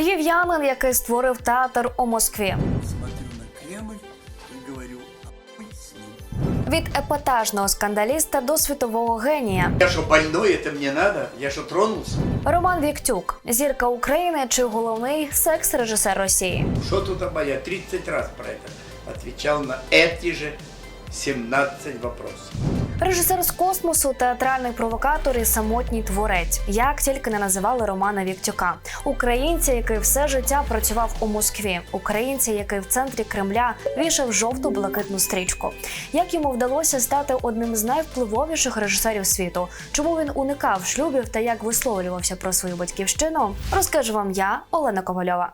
Львів'янин, який створив театр у Москві. Смотрю на Кремль и говорю, а хуй с ним. Від епатажного скандаліста до світового генія. Я что, больной, это мне надо? Я что, тронулся? Роман Віктюк, зірка України чи головний секс-режисер Росії. Что тут обо- Я 30 раз про это отвечал на эти же 17 вопросов. Режисер з космосу, театральний провокатор і самотній творець. Як тільки не називали Романа Віктюка, українця, який все життя працював у Москві, українця, який в центрі Кремля вішав жовту блакитну стрічку. Як йому вдалося стати одним з найвпливовіших режисерів світу? Чому він уникав шлюбів та як висловлювався про свою батьківщину? Розкажу вам я, Олена Ковальова.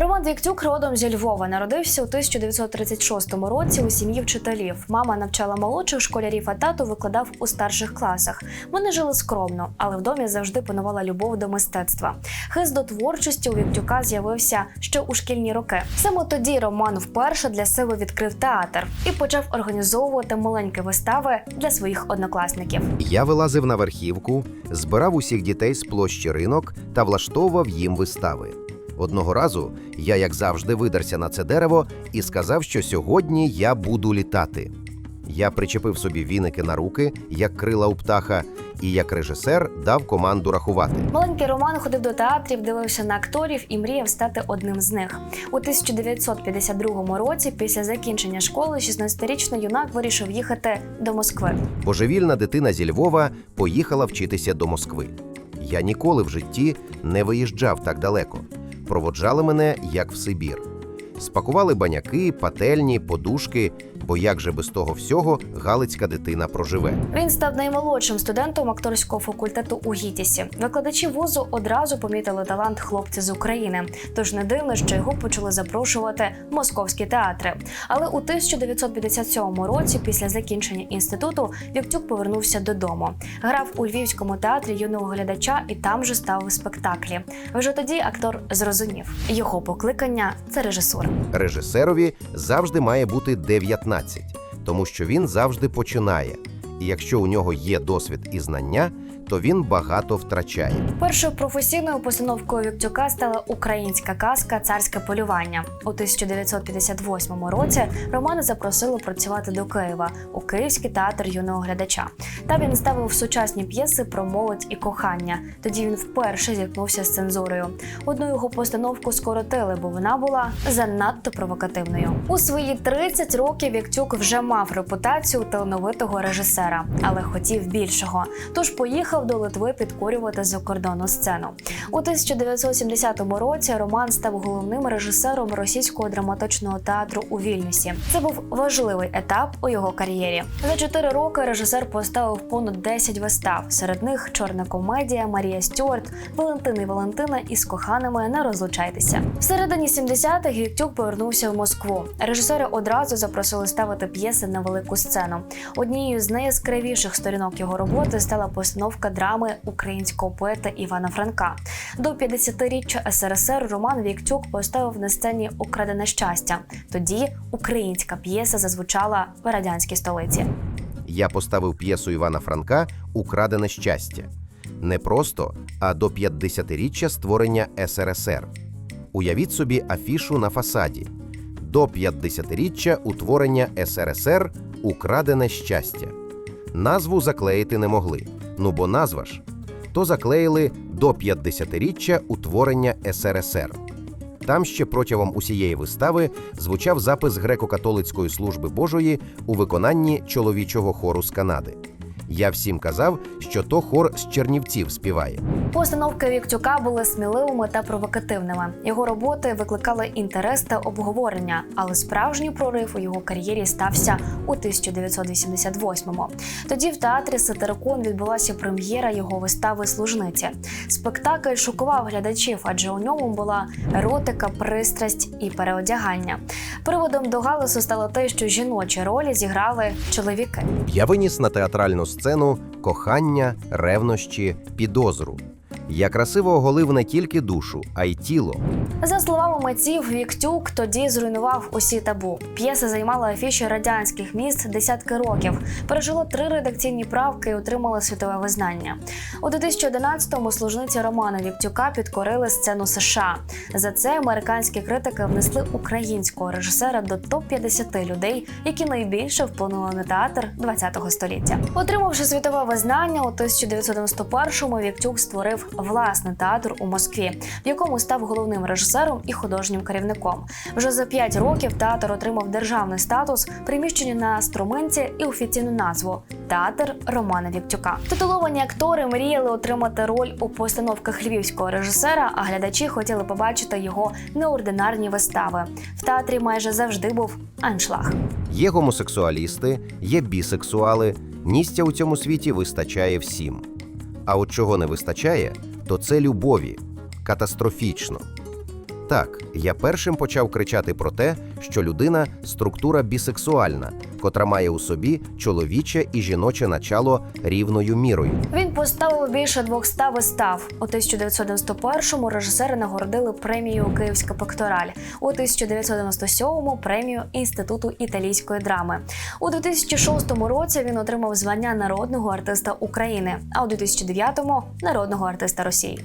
Роман Віктюк родом зі Львова народився у 1936 році у сім'ї вчителів. Мама навчала молодших школярів, а тато викладав у старших класах. Вони жили скромно, але в домі завжди панувала любов до мистецтва. Хист до творчості у Віктюка з'явився ще у шкільні роки. Саме тоді Роман вперше для себе відкрив театр і почав організовувати маленькі вистави для своїх однокласників. Я вилазив на верхівку, збирав усіх дітей з площі ринок та влаштовував їм вистави. Одного разу я, як завжди, видерся на це дерево і сказав, що сьогодні я буду літати. Я причепив собі віники на руки, як крила у птаха, і як режисер дав команду рахувати. Маленький Роман ходив до театрів, дивився на акторів і мріяв стати одним з них. У 1952 році, після закінчення школи, 16-річний юнак вирішив їхати до Москви. Божевільна дитина зі Львова поїхала вчитися до Москви. Я ніколи в житті не виїжджав так далеко. Проводжали мене як в Сибір. Спакували баняки, пательні, подушки, бо як же без того всього галицька дитина проживе. Він став наймолодшим студентом акторського факультету у ГІТІСі. Викладачі вузу одразу помітили талант хлопця з України. Тож не дивно, що його почали запрошувати в московські театри. Але у 1957 році, після закінчення інституту, Віктюк повернувся додому. Грав у львівському театрі юного глядача і там же ставив спектаклі. Вже тоді актор зрозумів, його покликання це режисура. Режисерові завжди має бути 19, тому що він завжди починає. І якщо у нього є досвід і знання, то він багато втрачає. Першою професійною постановкою Віктюка стала українська казка Царське полювання. У 1958 році Романа запросили працювати до Києва у Київський театр юного глядача. Там він ставив сучасні п'єси про молодь і кохання. Тоді він вперше зіткнувся з цензурою. Одну його постановку скоротили, бо вона була занадто провокативною. У свої 30 років Віктюк вже мав репутацію талановитого режисера, але хотів більшого. Тож поїхав до Литви підкорювати закордонну сцену. У 1970 році Роман став головним режисером російського драматичного театру у Вільнюсі. Це був важливий етап у його кар'єрі. За 4 роки режисер поставив понад 10 вистав. Серед них чорна комедія, Марія Стюарт, Валентин і Валентина із коханими не розлучайтеся. В середині 70-х Віктюк повернувся в Москву. Режисери одразу запросили ставити п'єси на велику сцену. Однією з найяскравіших сторінок його роботи стала постановка драми українського поета Івана Франка. До 50-річчя СРСР Роман Віктюк поставив на сцені Украдене щастя. Тоді українська п'єса зазвучала в радянській столиці. Я поставив п'єсу Івана Франка Украдене щастя. Не просто, а до 50-річчя створення СРСР. Уявіть собі афішу на фасаді. До 50-річчя утворення СРСР Украдене щастя. Назву заклеїти не могли. Ну бо назва ж. То заклеїли до 50-річчя утворення СРСР. Там ще протягом усієї вистави звучав запис греко-католицької служби Божої у виконанні чоловічого хору з Канади. Я всім казав, що то хор з Чернівців співає. Постановки Віктюка були сміливими та провокативними. Його роботи викликали інтерес та обговорення, але справжній прорив у його кар'єрі стався у 1988-му. Тоді в театрі Сатирикон відбулася прем'єра його вистави Служниці. Спектакль шокував глядачів, адже у ньому була еротика, пристрасть і переодягання. Приводом до галасу стало те, що жіночі ролі зіграли чоловіки. Я виніс на театральну сцену кохання, ревнощі, підозру. Я красиво оголив не тільки душу, а й тіло. За словами митців, Віктюк тоді зруйнував усі табу. П'єса займала афіші радянських міст десятки років, пережило три редакційні правки і отримала світове визнання. У 2011-му служниці Романа Віктюка підкорили сцену США. За це американські критики внесли українського режисера до топ 50 людей, які найбільше вплинули на театр ХХ століття. Отримавши світове визнання, у 1991-му Віктюк створив власний театр у Москві, в якому став головним режисером і художнім керівником. Вже за п'ять років театр отримав державний статус, приміщення на струминці і офіційну назву Театр Романа Віктюка. Титуловані актори мріяли отримати роль у постановках львівського режисера, а глядачі хотіли побачити його неординарні вистави. В театрі майже завжди був аншлаг. Є гомосексуалісти, є бісексуали. Місця у цьому світі вистачає всім. А от чого не вистачає, то це любові. Катастрофічно. Так, я першим почав кричати про те, що людина структура бісексуальна, котра має у собі чоловіче і жіноче начало рівною мірою. Він поставив більше 200 вистав. У 1991-му режисери нагородили премію Київська пектораль. У 1997-му премію Інституту італійської драми. У 2006 році він отримав звання народного артиста України, а у 2009-му – народного артиста Росії.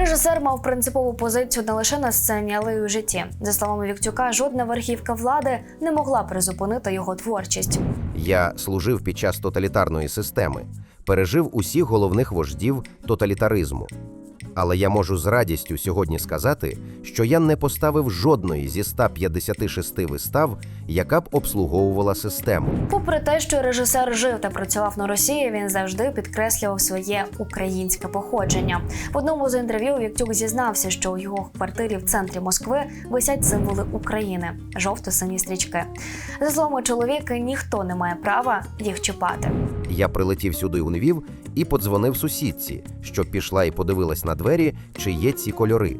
Режисер мав принципову позицію не лише на сцені, але й у житті. За словами Віктюка, жодна верхівка влади не могла призупинити його творчість. Я служив під час тоталітарної системи, пережив усіх головних вождів тоталітаризму. Але я можу з радістю сьогодні сказати, що я не поставив жодної зі 156 вистав, яка б обслуговувала систему. Попри те, що режисер жив та працював на Росії, він завжди підкреслював своє українське походження. В одному з інтерв'ю Віктюк зізнався, що у його квартирі в центрі Москви висять символи України жовто-сині стрічки. За словами чоловіка, ніхто не має права їх чіпати. Я прилетів сюди у Львів і подзвонив сусідці, щоб пішла і подивилась на двері, чи є ці кольори.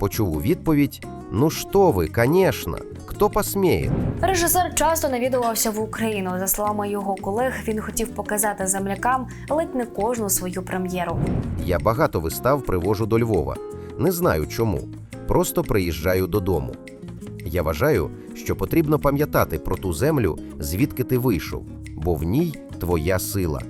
Почув у відповідь: Ну що ви, конечно, хто посміє? Режисер часто навідувався в Україну. За словами його колег, він хотів показати землякам ледь не кожну свою прем'єру. Я багато вистав привожу до Львова. Не знаю чому. Просто приїжджаю додому. Я вважаю, що потрібно пам'ятати про ту землю, звідки ти вийшов, бо в ній твоя сила.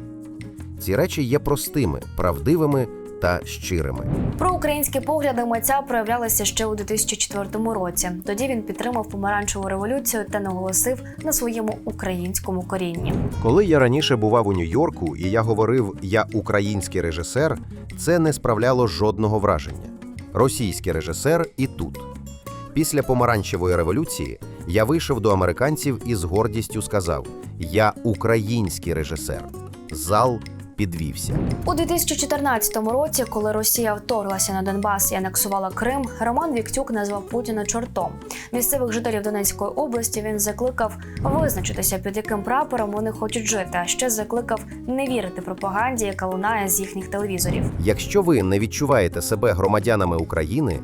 Ці речі є простими, правдивими та щирими. Проукраїнські погляди митця проявлялися ще у 2004 році. Тоді він підтримав помаранчеву революцію та наголосив на своєму українському корінні. Коли я раніше бував у Нью-Йорку і я говорив я український режисер, це не справляло жодного враження. Російський режисер і тут. Після помаранчевої революції я вийшов до американців і з гордістю сказав: Я український режисер. Зал підвівся. У 2014 році, коли Росія вторглася на Донбас і анексувала Крим, Роман Віктюк назвав Путіна чортом. Місцевих жителів Донецької області він закликав визначитися, під яким прапором вони хочуть жити, а ще закликав не вірити пропаганді, яка лунає з їхніх телевізорів. Якщо ви не відчуваєте себе громадянами України,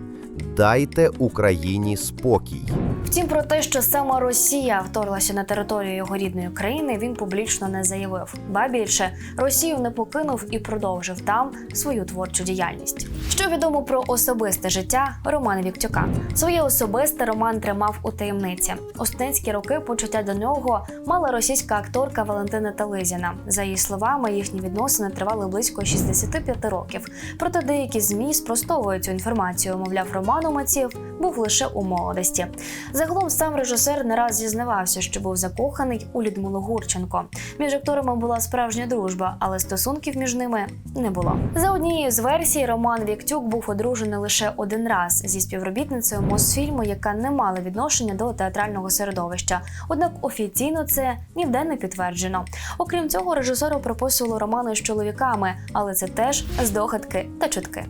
Дайте Україні спокій. Втім, про те, що саме Росія вторглася на територію його рідної країни, він публічно не заявив. Ба більше Росію не покинув і продовжив там свою творчу діяльність. Що відомо про особисте життя Романа Віктюка? Своє особисте Роман тримав у таємниці. У студентські роки почуття до нього мала російська акторка Валентина Тализіна. За її словами, їхні відносини тривали близько 65 років. Проте деякі змі спростовують цю інформацію. Мовляв, Роман Умаців був лише у молодості. Загалом сам режисер не раз зізнавався, що був закоханий у Людмилу Гурченко. Між акторами була справжня дружба, але стосунків між ними не було. За однією з версій, Роман Віктюк був одружений лише один раз зі співробітницею Мосфільму, яка не мала відношення до театрального середовища. Однак офіційно це ніде не підтверджено. Окрім цього, режисеру приписували романи з чоловіками, але це теж здогадки та чутки.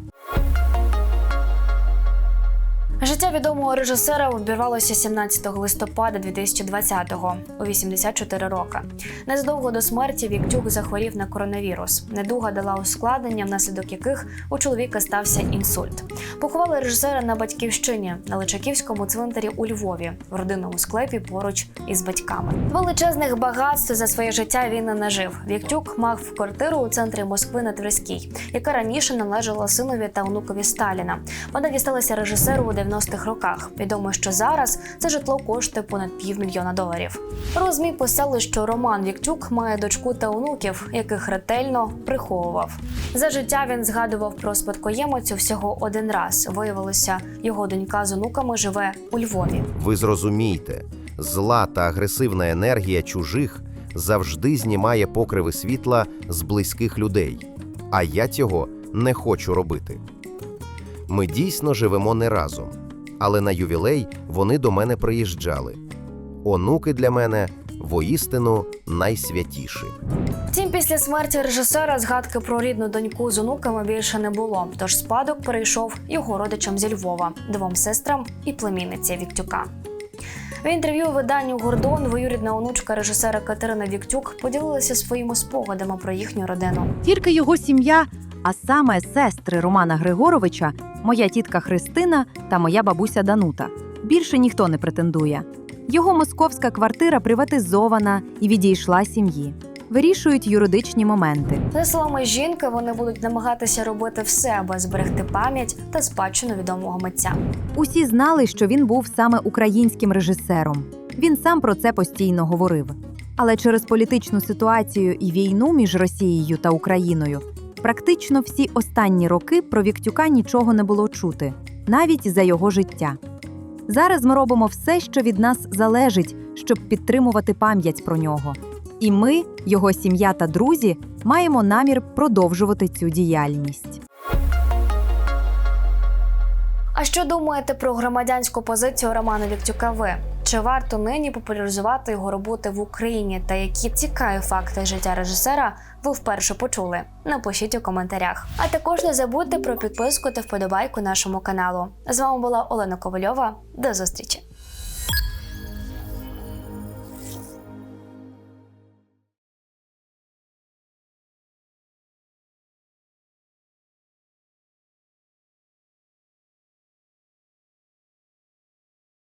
Життя відомого режисера обірвалося 17 листопада 2020-го у 84 роки. Незадовго до смерті Віктюк захворів на коронавірус. Недуга дала ускладнення, внаслідок яких у чоловіка стався інсульт. Поховали режисера на батьківщині на Личаківському цвинтарі у Львові в родинному склепі поруч із батьками. Величезних багатств за своє життя він не нажив. Віктюк мав квартиру у центрі Москви на Тверській, яка раніше належала синові та онукові Сталіна. Вона дісталася режисеру у 90-х роках. Відомо, що зараз це житло коштує понад півмільйона доларів. Розмі писали, що Роман Віктюк має дочку та онуків, яких ретельно приховував. За життя він згадував про спадкоємицю всього один раз. Виявилося, його донька з онуками живе у Львові. Ви зрозумійте, зла та агресивна енергія чужих завжди знімає покриви світла з близьких людей, а я цього не хочу робити. Ми дійсно живемо не разом, але на ювілей вони до мене приїжджали. Онуки для мене воістину найсвятіші. Втім, після смерті режисера згадки про рідну доньку з онуками більше не було. Тож спадок перейшов його родичам зі Львова, двом сестрам і племінниці Віктюка. В інтерв'ю виданню Гордон двоюрідна онучка режисера Катерина Віктюк поділилася своїми спогадами про їхню родину. Тільки його сім'я, а саме сестри Романа Григоровича, моя тітка Христина та моя бабуся Данута. Більше ніхто не претендує. Його московська квартира приватизована і відійшла сім'ї. Вирішують юридичні моменти. За словами жінки, вони будуть намагатися робити все, аби зберегти пам'ять та спадщину відомого митця. Усі знали, що він був саме українським режисером. Він сам про це постійно говорив. Але через політичну ситуацію і війну між Росією та Україною практично всі останні роки про Віктюка нічого не було чути, навіть за його життя. Зараз ми робимо все, що від нас залежить, щоб підтримувати пам'ять про нього. І ми, його сім'я та друзі, маємо намір продовжувати цю діяльність. А що думаєте про громадянську позицію Романа Віктюка? Ви чи варто нині популяризувати його роботи в Україні та які цікаві факти життя режисера ви вперше почули? Напишіть у коментарях. А також не забудьте про підписку та вподобайку нашому каналу. З вами була Олена Ковальова. До зустрічі!